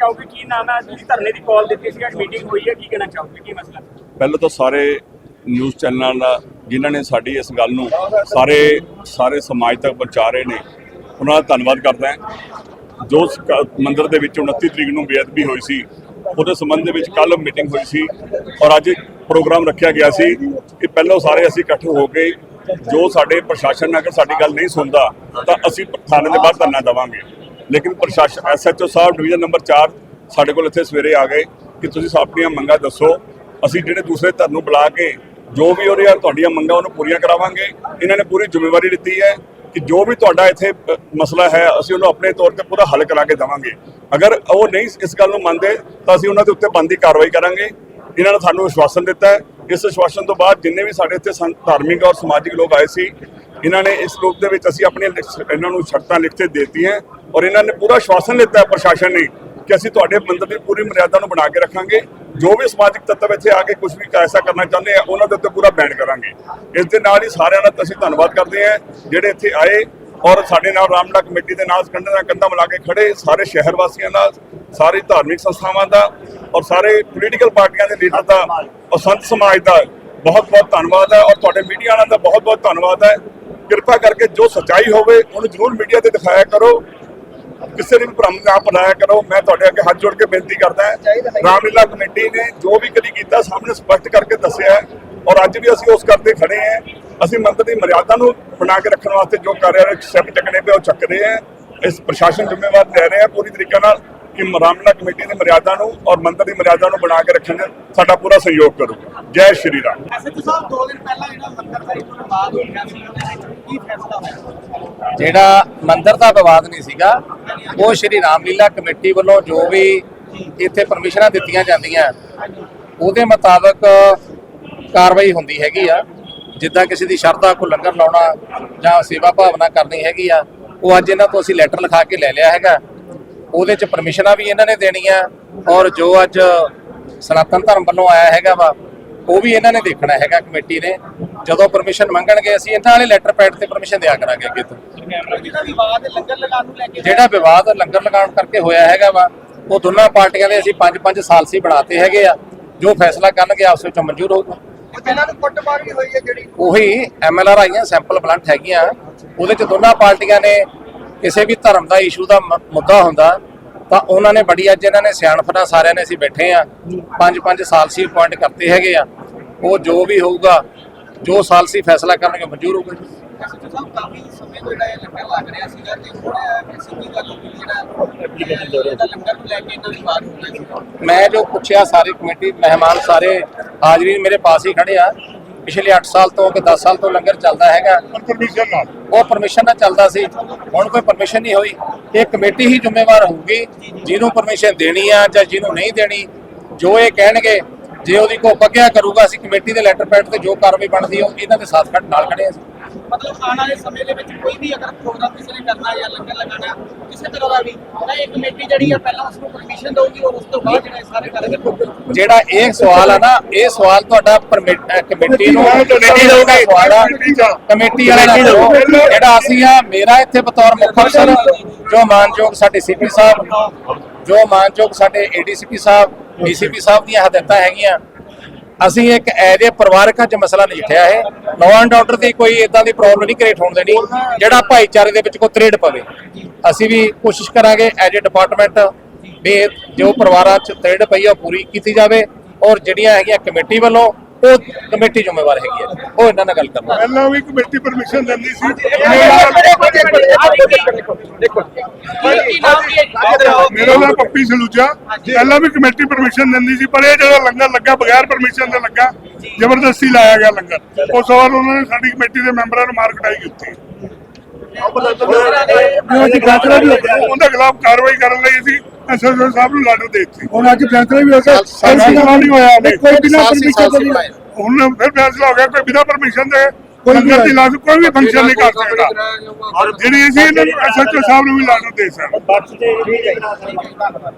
ਚਾਹੋਗੇ ਕੀ ਨਾਮ ਹੈ ਤੁਸੀਂ ਧਰਨੇ ਦੀ ਕਾਲ ਦਿੱਤੀ ਸੀ, ਅੱਜ ਮੀਟਿੰਗ ਹੋਈ ਹੈ, ਕੀ ਕਹਿਣਾ ਚਾਹੋਗੇ, ਕੀ ਮਸਲਾ? ਪਹਿਲਾਂ ਤਾਂ ਸਾਰੇ ਨਿਊਜ਼ ਚੈਨਲਾਂ ਦਾ, ਜਿਨ੍ਹਾਂ ਨੇ ਸਾਡੀ ਇਸ ਗੱਲ ਨੂੰ ਸਾਰੇ ਸਾਰੇ ਸਮਾਜ ਤੱਕ ਪਹੁੰਚਾ ਰਹੇ ਨੇ, ਉਹਨਾਂ ਦਾ ਧੰਨਵਾਦ ਕਰਦਾ ਹਾਂ। ਜੋ ਮੰਦਰ ਦੇ ਵਿੱਚ 29 ਤਰੀਕ ਨੂੰ ਬੇਅਦਬੀ ਹੋਈ ਸੀ, ਉਹਦੇ ਸੰਬੰਧ ਦੇ ਵਿੱਚ ਕੱਲ ਮੀਟਿੰਗ ਹੋਈ ਸੀ ਔਰ ਅੱਜ ਪ੍ਰੋਗਰਾਮ ਰੱਖਿਆ ਗਿਆ ਸੀ ਕਿ ਪਹਿਲਾਂ ਸਾਰੇ ਅਸੀਂ ਇਕੱਠੇ ਹੋ ਕੇ ਜੋ ਸਾਡੇ ਪ੍ਰਸ਼ਾਸਨ ਅਗਰ ਸਾਡੀ ਗੱਲ ਨਹੀਂ ਸੁਣਦਾ, ਤਾਂ ਅਸੀਂ ਥਾਣੇ ਦੇ ਬਾਹਰ ਧਰਨਾ ਦੇਵਾਂਗੇ। ਲੇਕਿਨ ਪ੍ਰਸ਼ਾਸਨ ਐਸਐਚਓ ਸਾਹਿਬ ਡਿਵੀਜ਼ਨ ਨੰਬਰ 4 ਸਾਡੇ ਕੋਲ ਇੱਥੇ ਸਵੇਰੇ ਆ ਗਏ ਕਿ ਤੁਸੀਂ ਆਪਣੀਆਂ ਮੰਗਾਂ ਦੱਸੋ। ਅਸੀਂ ਜਿਹੜੇ ਦੂਸਰੇ ਧਰ ਨੂੰ ਬੁਲਾ ਕੇ ਜੋ ਵੀ ਉਹਦੀਆਂ ਤੁਹਾਡੀਆਂ ਮੰਗਾਂ ਉਹਨੂੰ ਪੂਰੀਆਂ ਕਰਾਵਾਂਗੇ। ਇਹਨਾਂ ਨੇ ਪੂਰੀ ਜ਼ਿੰਮੇਵਾਰੀ ਦਿੱਤੀ ਹੈ ਕਿ ਜੋ ਵੀ ਤੁਹਾਡਾ ਇੱਥੇ ਮਸਲਾ ਹੈ, ਅਸੀਂ ਉਹਨੂੰ ਆਪਣੇ ਤੌਰ ਤੇ ਪੂਰਾ ਹੱਲ ਕਰਾ ਕੇ ਦੇਵਾਂਗੇ। ਅਗਰ ਉਹ ਨਹੀਂ ਇਸ ਗੱਲ ਨੂੰ ਮੰਨਦੇ, ਤਾਂ ਅਸੀਂ ਉਹਨਾਂ ਦੇ ਉੱਤੇ ਬੰਦੀ ਕਾਰਵਾਈ ਕਰਾਂਗੇ। ਇਹਨਾਂ ਨੇ ਸਾਨੂੰ ਵਿਸ਼ਵਾਸਨ ਦਿੱਤਾ ਹੈ। ਇਸ ਵਿਸ਼ਵਾਸਨ ਤੋਂ ਬਾਅਦ ਜਿੰਨੇ ਵੀ ਸਾਡੇ ਇੱਥੇ ਸੰਤ ਧਾਰਮਿਕ ਔਰ ਸਮਾਜਿਕ ਲੋਕ ਆਏ ਸੀ, ਇਹਨਾਂ ਨੇ ਇਸ ਰੂਪ ਦੇ ਵਿੱਚ ਅਸੀਂ ਆਪਣੀਆਂ ਇਹਨਾਂ ਨੂੰ ਸ਼ਰਤਾਂ ਲਿਖ ਕੇ ਦਿੱਤੀਆਂ। ਔਰ ਇਹਨਾਂ ਨੇ ਪੂਰਾ ਵਿਸ਼ਵਾਸਨ ਲਿੱਤਾ ਪ੍ਰਸ਼ਾਸਨ ਨੇ ਕਿ ਅਸੀਂ ਤੁਹਾਡੇ ਮੰਦਰ ਦੀ ਪੂਰੀ ਮਰਿਆਦਾ ਨੂੰ ਬਣਾ ਕੇ ਰੱਖਾਂਗੇ। ਜੋ ਵੀ ਸਮਾਜਿਕ ਤੱਤਵ ਇੱਥੇ ਆ ਕੇ ਕੁਝ ਵੀ ਐਸਾ ਕਰਨਾ ਚਾਹੁੰਦੇ ਆ, ਉਹਨਾਂ ਦੇ ਉੱਤੇ ਪੂਰਾ ਬੈਨ ਕਰਾਂਗੇ। ਇਸ ਦੇ ਨਾਲ ਹੀ ਸਾਰਿਆਂ ਦਾ ਅਸੀਂ ਧੰਨਵਾਦ ਕਰਦੇ ਹਾਂ, ਜਿਹੜੇ ਇੱਥੇ ਆਏ ਔਰ ਸਾਡੇ ਨਾਲ ਰਾਮਲਾ ਕਮੇਟੀ ਦੇ ਨਾਲ ਕੰਧਾਂ ਨਾਲ ਕੰਧਾਂ ਮਿਲਾ ਕੇ ਖੜੇ, ਸਾਰੇ ਸ਼ਹਿਰ ਵਾਸੀਆਂ ਦਾ ਸਾਰੇ ਧਾਰਮਿਕ ਸੰਸਥਾਵਾਂ ਦਾ ਔਰ ਸਾਰੇ ਪੋਲੀਟੀਕਲ ਪਾਰਟੀਆਂ ਦੇ ਲੀਡਰ ਦਾ ਔਰ ਸੰਤ ਸਮਾਜ ਦਾ ਬਹੁਤ ਬਹੁਤ ਧੰਨਵਾਦ ਹੈ। ਔਰ ਤੁਹਾਡੇ ਮੀਡੀਆ ਵਾਲਿਆਂ ਦਾ ਬਹੁਤ ਬਹੁਤ ਧੰਨਵਾਦ ਹੈ। ਕਿਰਪਾ ਕਰਕੇ ਜੋ ਸੱਚਾਈ ਹੋਵੇ, ਉਹਨੂੰ ਜ਼ਰੂਰ ਮੀਡੀਆ ਤੇ ਦਿਖਾਇਆ ਕਰੋ। ਕਿਸੇ ਨੇ ਵੀ ਭ੍ਰਮ ਨਾ ਫੈਲਾਇਆ ਕਰੋ ਮੈਂ ਤੁਹਾਡੇ ਅੱਗੇ ਹੱਥ ਜੋੜ ਕੇ ਬੇਨਤੀ ਕਰਦਾ ਹਾਂ। ਰਾਮਲੀਲਾ ਕਮੇਟੀ ਨੇ ਜੋ ਵੀ ਕਦੀ ਕੀਤਾ ਸਾਹਮਣੇ ਸਪਸ਼ਟ ਕਰਕੇ ਦੱਸਿਆ ਹੈ ਔਰ ਅੱਜ ਵੀ ਅਸੀਂ ਉਸ ਕਰਦੇ ਖੜੇ ਹਾਂ। ਅਸੀਂ ਮੰਦਰ ਦੀ ਮਰਿਆਦਾ ਨੂੰ ਬਣਾ ਕੇ ਰੱਖਣ ਵਾਸਤੇ ਜੋ ਕਰ ਰਹੇ ਹਾਂ ਸਟੈਪ ਚੱਕਣੇ ਪਏ ਉਹ ਚੱਕ ਰਹੇ ਹਾਂ। ਇਸ ਪ੍ਰਸ਼ਾਸਨ ਜ਼ਿੰਮੇਵਾਰ ਲੈ ਰਿਹਾ ਪੂਰੀ ਤਰੀਕੇ ਨਾਲ ਕਿ ਰਾਮਲੀਲਾ ਕਮੇਟੀ ਦੀ ਮਰਿਆਦਾ ਨੂੰ ਔਰ ਮੰਦਰ ਦੀ ਮਰਿਆਦਾ ਨੂੰ ਬਣਾ ਕੇ ਰੱਖਣ ਸਾਡਾ ਪੂਰਾ ਸਹਿਯੋਗ ਕਰੂਗਾ। ਜੈ ਸ਼੍ਰੀ ਰਾਮ। ਜਿਹੜਾ ਮੰਦਿਰ ਦਾ ਵਿਵਾਦ ਨਹੀਂ ਸੀਗਾ ਉਹ ਸ਼੍ਰੀ ਰਾਮਲੀਲਾ ਕਮੇਟੀ ਵੱਲੋਂ ਜੋ ਵੀ ਇੱਥੇ ਪਰਮਿਸ਼ਨਾਂ ਦਿੱਤੀਆਂ ਜਾਂਦੀਆਂ, ਉਹਦੇ ਮੁਤਾਬਕ ਕਾਰਵਾਈ ਹੁੰਦੀ ਹੈਗੀ ਆ। ਜਿੱਦਾਂ ਕਿਸੇ ਦੀ ਸ਼ਰਧਾ ਕੋ ਲੰਗਰ ਲਾਉਣਾ ਜਾਂ ਸੇਵਾ ਭਾਵਨਾ ਕਰਨੀ ਹੈਗੀ ਆ, ਉਹ ਅੱਜ ਇਹਨਾਂ ਤੋਂ ਅਸੀਂ ਲੈਟਰ ਲਿਖਾ ਕੇ ਲੈ ਲਿਆ ਹੈਗਾ। ਉਹਦੇ ਚ ਪਰਮਿਸ਼ਨਾਂ ਵੀ ਇਹਨਾਂ ਨੇ ਦੇਣੀਆਂ ਔਰ ਜੋ ਅੱਜ ਸਨਾਤਨ ਧਰਮ ਵੱਲੋਂ ਆਇਆ ਹੈਗਾ ਵਾ, ਉਹ ਵੀ ਇਹਨਾਂ ਨੇ ਦੇਖਣਾ ਹੈਗਾ ਕਮੇਟੀ ਨੇ। ਜਦੋਂ ਪਰਮਿਸ਼ਨ ਮੰਗਣਗੇ ਅਸੀਂ ਇਹਨਾਂ ਵਾਲੇ ਲੈਟਰ ਪੈਡ ਤੇ ਪਰਮਿਸ਼ਨ ਦਿਆ ਕਰਾਂਗੇ ਅੱਗੇ ਤੋਂ। ਜਿਹੜਾ ਵਿਵਾਦ ਲੰਗਰ ਲਗਾਉਣ ਨੂੰ ਲੈ ਕੇ ਜਿਹੜਾ ਵਿਵਾਦ ਲੰਗਰ ਲਗਾਉਣ ਕਰਕੇ ਹੋਇਆ ਹੈਗਾ ਵਾ ਉਹ ਦੋਨਾਂ ਪਾਰਟੀਆਂ ਦੇ ਅਸੀਂ 5-5 ਸਾਲ ਸੀ ਬਣਾਤੇ ਹੈਗੇ ਆ। ਜੋ ਫੈਸਲਾ ਕਰਨਗੇ ਆਪਸ ਵਿੱਚ ਮਨਜ਼ੂਰ ਹੋਊਗਾ। ਜਿਹਨਾਂ ਨੂੰ ਕੁੱਟਮਾਰ ਵੀ ਹੋਈ ਹੈ ਜਿਹੜੀ। ਉਹੀ ਐਮਐਲਆਰ ਆਈਆਂ ਸੈਂਪਲ ਬਲੰਟ ਹੈਗੀਆਂ। ਉਹਦੇ ਚ ਦੋਨਾਂ ਪਾਰਟੀਆਂ ਨੇ ਕਿਸੇ ਵੀ ਧਰਮ ਦਾ ਇਸ਼ੂ ਦਾ ਮੁੱਦਾ ਹੁੰਦਾ ਤਾਂ ਉਹਨਾਂ ਨੇ ਬੜੀ ਅੱਜ ਇਹਨਾਂ ਨੇ ਸਿਆਣਪਨਾ ਸਾਰਿਆਂ ਨੇ ਅਸੀਂ ਬੈਠੇ ਆ। 5-5 ਸਾਲ ਸੀ ਅਪਾਇੰਟ ਕਰਤੇ ਹੈਗੇ ਆ। ਉਹ ਜੋ ਵੀ ਹੋਊਗਾ ਜੋ ਸਾਲ ਸੀ ਫੈਸਲਾ ਕਰਨਗੇ ਮਨਜ਼ੂਰ ਹੋਊਗਾ ਜੀ ਐਸਐਚਓ ਸਾਹਿਬ ਕਾਫੀ ਸਮੇਂ ਤੋਂ ਜਿਹੜਾ ਇਹ ਲੰਗਰ ਲੱਗ ਰਿਹਾ ਸੀਗਾ ਤੇ ਹੁਣ ਸਿੱਧੀ ਗੱਲ ਹੋ ਗਈ ਜਿਹੜਾ ਇਹਦਾ ਲੰਗਰ ਨੂੰ ਲੈ ਕੇ ਇਹਨਾਂ ਦੀ ਬਾਤ ਹੋ ਰਹੀ ਸੀ। ਮੈਂ ਜੋ ਪੁੱਛਿਆ ਸਾਰੀ ਕਮੇਟੀ ਮਹਿਮਾਨ ਸਾਰੇ ਹਾਜ਼ਰੀਨ ਮੇਰੇ ਪਾਸ ਹੀ ਖੜੇ ਆ। ਪਿਛਲੇ 8 ਸਾਲ ਤੋਂ ਕਿ 10 ਸਾਲ ਤੋਂ ਲੰਗਰ ਚੱਲਦਾ ਹੈਗਾ। ਪਰਮਿਸ਼ਨ ਨਾਲ। ਉਹ ਪਰਮਿਸ਼ਨ ਨਾਲ ਚੱਲਦਾ ਸੀ। ਹੁਣ ਕੋਈ ਪਰਮਿਸ਼ਨ ਨਹੀਂ ਹੋਈ। ਇਹ ਕਮੇਟੀ ਹੀ ਜ਼ਿੰਮੇਵਾਰ ਹੋਊਗੀ। ਜਿਹਨੂੰ ਪਰਮਿਸ਼ਨ ਦੇਣੀ ਆ ਜਾਂ ਜਿਹਨੂੰ ਨਹੀਂ ਦੇਣੀ ਜੋ ਇਹ ਕਹਿਣਗੇ ਜੇ ਉਹਦੀ ਕੋ ਪੱਕਿਆ ਕਰੂਗਾ ਅਸੀਂ ਕਮੇਟੀ ਦੇ ਲੈਟਰ ਪੈਡ ਤੇ ਜੋ ਕਾਰਵਾਈ ਬਣਦੀ ਉਹ ਇਹਨਾਂ ਦੇ ਸਾਥ ਖੜ ਨਾਲ ਖੜੇ ਆ ਅਸੀਂ। ਮਤਲਬ ਆਉਣ ਵਾਲੇ ਸਮੇਂ ਦੇ ਵਿੱਚ ਕੋਈ ਵੀ ਅਗਰ ਪ੍ਰੋਗਰਾਮ ਕਿਸੇ ਨੇ ਕਰਨਾ ਜਾਂ ਲੰਗਰ ਲਗਾਉਣਾ ਕਿਸੇ ਤਰ੍ਹਾਂ ਦਾ ਵੀ ਤਾਂ ਇਹ ਕਮੇਟੀ ਜਿਹੜੀ ਆ ਪਹਿਲਾਂ ਉਸ ਨੂੰ ਪਰਮਿਸ਼ਨ ਦਊਗੀ ਔਰ ਉਸ ਤੋਂ ਬਾਅਦ ਜਿਹੜਾ ਸਾਰੇ ਕਰਨਗੇ ਜਿਹੜਾ ਇਹ ਸਵਾਲ ਆ ਨਾ ਇਹ ਸਵਾਲ ਤੁਹਾਡਾ ਕਮੇਟੀ ਨੂੰ ਕਮੇਟੀ ਦਾ ਸਵਾਲ ਆ ਕਮੇਟੀ ਵਾਲੇ। ਜਿਹੜਾ ਅਸੀਂ ਆ ਮੇਰਾ ਇੱਥੇ ਬਤੌਰ ਮੁੱਖ ਅਫਸਰ ਜੋ ਮਾਨਯੋਗ ਸਾਡੇ ਸੀਪੀ ਸਾਹਿਬ ਜੋ ਮਾਨਯੋਗ ਸਾਡੇ ਏਡੀਸੀਪੀ ਸਾਹਿਬ ਡੀਸੀਪੀ ਸਾਹਿਬ ਦੀਆਂ ਹਦਾਇਤਾਂ ਹੈਗੀਆਂ। ਅਸੀਂ ਇੱਕ ਐਜ ਏ ਪਰਿਵਾਰਕ ਅੱਜ ਮਸਲਾ ਨਜਿੱਠਿਆ ਹੈ ਲਾਅ ਐਂਡ ਆਰਡਰ ਦੀ ਕੋਈ ਇਦਾਂ ਦੀ ਪ੍ਰੋਬਲਮ ਨਹੀਂ ਕ੍ਰੀਏਟ ਹੋਣ ਦੇਣੀ, ਜਿਹੜਾ ਭਾਈਚਾਰੇ ਦੇ ਵਿੱਚ ਕੋਈ ਤਰੇੜ ਪਵੇ। ਅਸੀਂ ਵੀ ਕੋਸ਼ਿਸ਼ ਕਰਾਂਗੇ ਐਜ ਏ ਡਿਪਾਰਟਮੈਂਟ ਵੀ ਜੋ ਪਰਿਵਾਰਾਂ 'ਚ ਤਰੇੜ ਪਈ ਆ ਉਹ ਪੂਰੀ ਕੀਤੀ ਜਾਵੇ। ਔਰ ਜਿਹੜੀਆਂ ਹੈਗੀਆਂ ਕਮੇਟੀ ਵੱਲੋਂ ਉਹ ਕਮੇਟੀ ਜ਼ਿੰਮੇਵਾਰ ਹੈਗੀ ਹੈ। ਉਹ ਇਹਨਾਂ ਨਾਲ ਗੱਲ ਕਰਨਾ ਪਹਿਲਾਂ ਵੀ ਕਮੇਟੀ ਪਰਮਿਸ਼ਨ ਦਿੰਦੀ ਸੀ। ਮੇਰਾ ਨਾਮ ਪੱਪੀ ਸਲੂਜਾ। ਪਹਿਲਾਂ ਵੀ ਕਮੇਟੀ ਪਰਮਿਸ਼ਨ ਦਿੰਦੀ ਸੀ ਪਰ ਇਹ ਜਦੋਂ ਲੰਗਰ ਲੱਗਾ ਬਗੈਰ ਪਰਮਿਸ਼ਨ ਦੇ ਲੱਗਾ ਜ਼ਬਰਦਸਤੀ ਲਾਇਆ ਗਿਆ ਲੰਗਰ। ਉਸ ਵਾਰ ਉਹਨਾਂ ਨੇ ਸਾਡੀ ਕਮੇਟੀ ਦੇ ਮੈਂਬਰਾਂ ਨੂੰ ਮਾਰ ਕਟਾਈ ਕੀਤੀ। ਉਹਦੇ ਖਿਲਾਫ ਕਾਰਵਾਈ ਕਰਨ ਲਈ ਅਸੀਂ ਐਸਐਸਓ ਸਾਹਿਬ ਨੂੰ ਲਾਟਰ ਦੇ ਦਿੱਤੀ ਹੁਣ ਅੱਜ ਫੈਸਲਾ ਵੀ ਹੋ ਗਿਆ ਫੈਸਲਾ ਨਹੀਂ ਹੋਇਆ ਹਾਲੇ। ਕੋਈ ਬਿਨਾਂ ਸੀ, ਪਰਮਿਸ਼ਨ ਸੀ ਤੋਂ ਬਣਾਏ। ਹੁਣ ਫਿਰ ਫੈਸਲਾ ਹੋ ਗਿਆ ਕੋਈ ਬਿਨਾਂ ਪਰਮਿਸ਼ਨ ਦੇ ਕੋਈ ਵੀ ਲੰਗਰ ਦੀ ਨਹੀਂ। ਲਾਜ ਕੋਈ ਵੀ ਫੰਕਸ਼ਨ ਨਹੀਂ ਕਰ ਸਕਦਾ ਜਿਹੜੀ ਅਸੀਂ ਇਹਨਾਂ ਨੂੰ ਐਸਐਚਓ ਸਾਹਿਬ ਨੂੰ ਵੀ ਲਾਟਰ ਦੇ ਸਕਦੇ